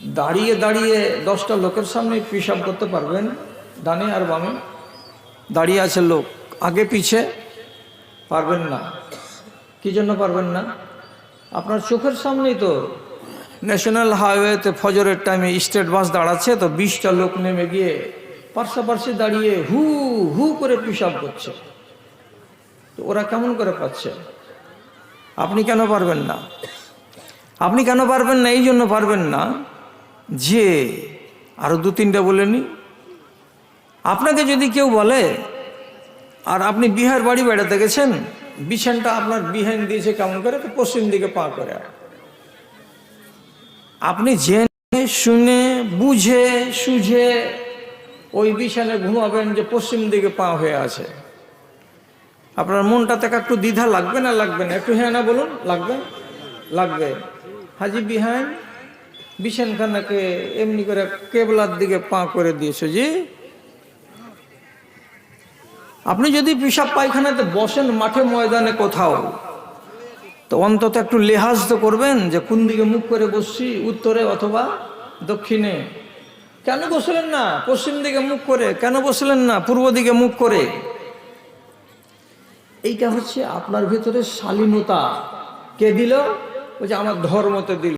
দাঁড়িয়ে দাঁড়িয়ে দশটা লোকের সামনে পেশাব করতে পারবেন, ডানে আর বামে। দাঁড়িয়ে আছে লোক, আগে পিছে পারবেন না। কি জন্য পারবেন না? আপনার চোখের সামনেই তো ন্যাশনাল হাইওয়েতে ফজরের টাইমে স্টেট বাস দাঁড়াচ্ছে, তো বিশটা লোক নেমে গিয়ে পার্শ্বাপার্শ্বে দাঁড়িয়ে হু হু করে পেশাব করছে। তো ওরা কেমন করে পাচ্ছে? আপনি কেন পারবেন না? আপনি কেন পারবেন না? এই জন্য পারবেন না যে, আরও দু তিনটা বলেনি আপনাকে যদি কেউ বলে, আর আপনি বিহার বাড়ি বেড়াতে গেছেন, বিছানটা আপনার বিহাইন দিয়েছে কেমন করে? পশ্চিম দিকে পা করে আপনি জেনে, শুনে, বুঝে, সুঝে ওই বিছানে ঘুমাবেন যে পশ্চিম দিকে পা হয়ে আছে। আপনার মনটাতে একটু দ্বিধা লাগবে না? লাগবে না। একটু হ্যাঁ না বলুন? লাগবে? লাগবে। হাজি বিহাইন বিছানখানাকে এমনি করে কেবলার দিকে পা করে দিয়েছে, জি? আপনি যদি পিসাব পায়খানাতে বসেন মাঠে ময়দানে কোথাও, তো অন্তত একটু লেহাজ তো করবেন যে কোন দিকে মুখ করে বসছি, উত্তরে অথবা দক্ষিণে। কেন বসলেন না? পশ্চিম দিকে মুখ করে। কেন বসলেন না? পূর্ব দিকে মুখ করে। এইটা হচ্ছে আপনার ভিতরে শালীনতা। কে দিল? ওই যে আমার ধর্মতে দিল।